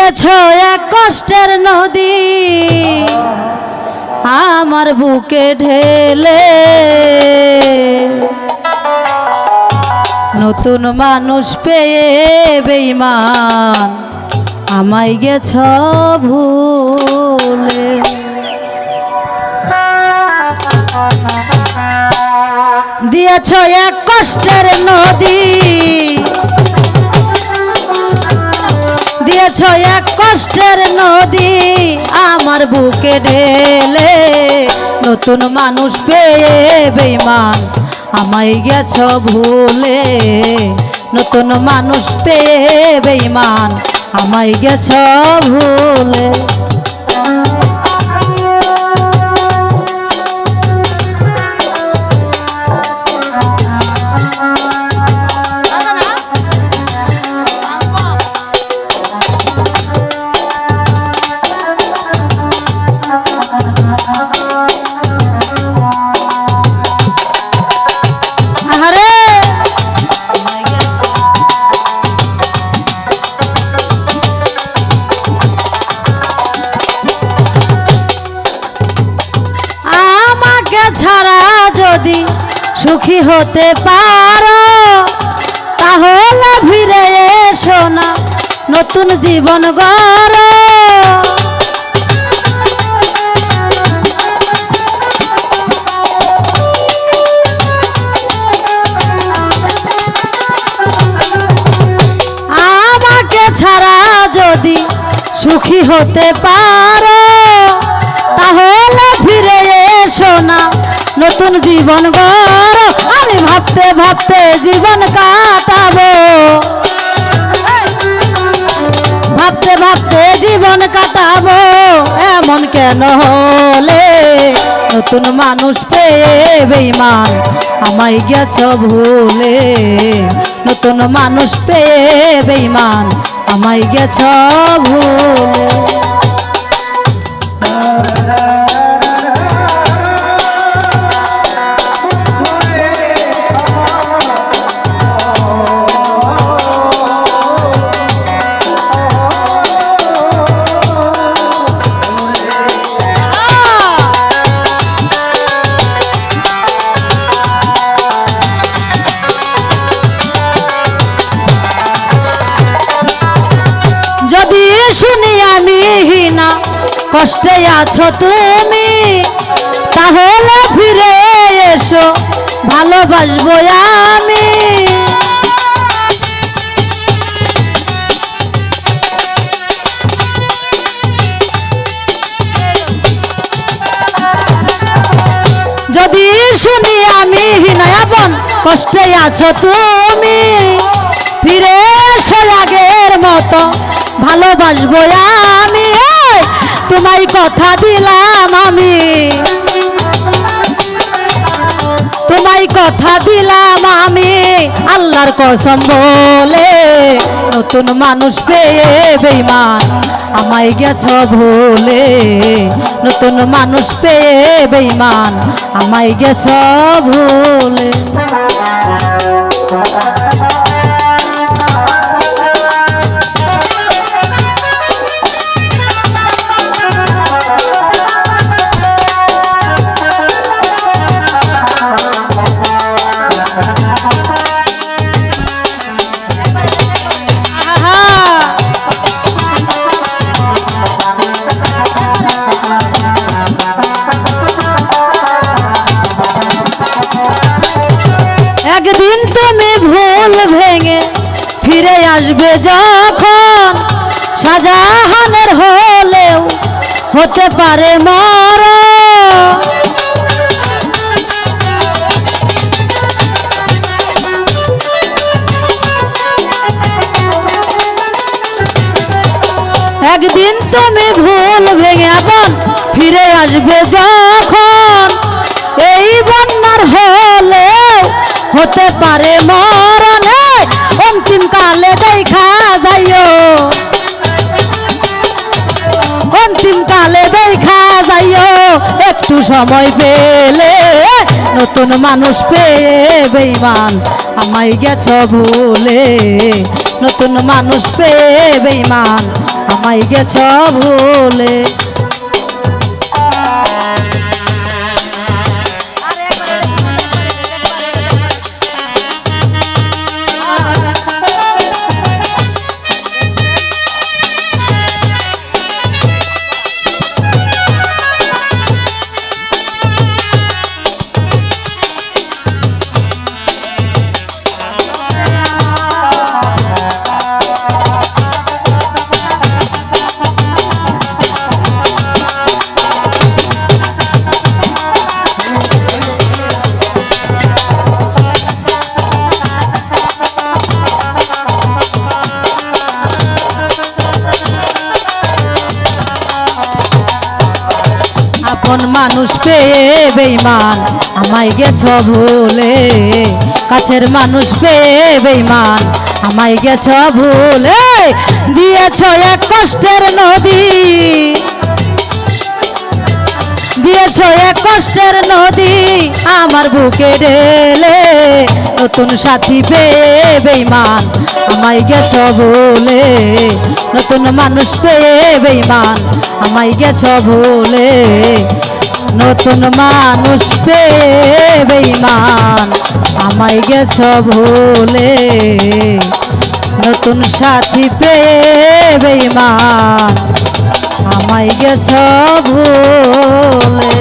দিয়েছ এক কষ্টের নদী। আমার বুকে ঢেলে। নতুন মানুষ পেয়ে বেইমান আমায় গেছ ভুলে। দিয়েছ এক কষ্টের নদী। দিয়েছ এক কষ্টের নদী, আমার বুকে ঢেলে। নতুন মানুষ পেয়ে বেইমান, আমায় গেছ ভুলে। নতুন মানুষ পেয়ে বেইমান, আমায় গেছ ভুলে। সুখী হতে পারো, তাহলে ফিরে এসো না, নতুন জীবন গড়। ছাড়া যদি সুখী হতে পারো, তাহলে ফিরে এসো না, নতুন জীবন গড়। ভাবতে ভাবতে জীবন কাটাবো। ভাবতে ভাবতে জীবন কাটাবো। এমন কেন হলে? নতুন মানুষ পেয়ে বেইমান আমায় গেছ ভুলে। নতুন মানুষ পেয়ে বেইমান আমায় গেছ ভুলে। কষ্টে আছো তুমি, তাহলে ফিরে এসো, ভালোবাসবো আমি। যদি শুনি আমি হিনায়াবন কষ্টে আছো তুমি, ফিরে এসো আগের মতো, ভালোবাসবো আমি। তোমায় কথা দিলাম আমি। তোমায় কথা দিলাম আমি। আল্লাহর কসম বলে নতুন মানুষ পেয়ে বেইমান আমায় গেছ ভুলে। নতুন মানুষ পেয়ে বেইমান আমায় গেছ ভুলে। আসবে যখন শাহজাহানের হলেও হতে পারে মর একদিন তুমি ভুল ভেঙে আপন ফিরে আসবে যখন এই বন্যার হলে হতে পারে অন্তিম কালে দেখা যাইও। অন্তিম কালে দেখা যাইও। একটু সময় পেলে নতুন মানুষ পেয়ে বেইমান আমায় গেছ ভুলে। নতুন মানুষ পেয়ে বেইমান আমায় গেছ ভুলে। আপন মানুষ পেয়ে বেইমান আমায় গেছ ভুলে, কাছের মানুষ পেয়ে বেইমান আমায় গেছ ভুলে, দিয়েছ এক কষ্টের নদী। দিয়েছ এক কষ্টের নদী আমার বুকে ঢেলে, নতুন সাথী পেয়ে বেইমান আমায় গেছ ভুলে নতুন মানুষ পেয়ে বেইমান আমায় গেছ ভুলে। নতুন মানুষ পেয়ে বেইমান আমায় গেছ ভুলে। নতুন সাথী পেয়ে বেইমান আমায় গেছ ভুলে।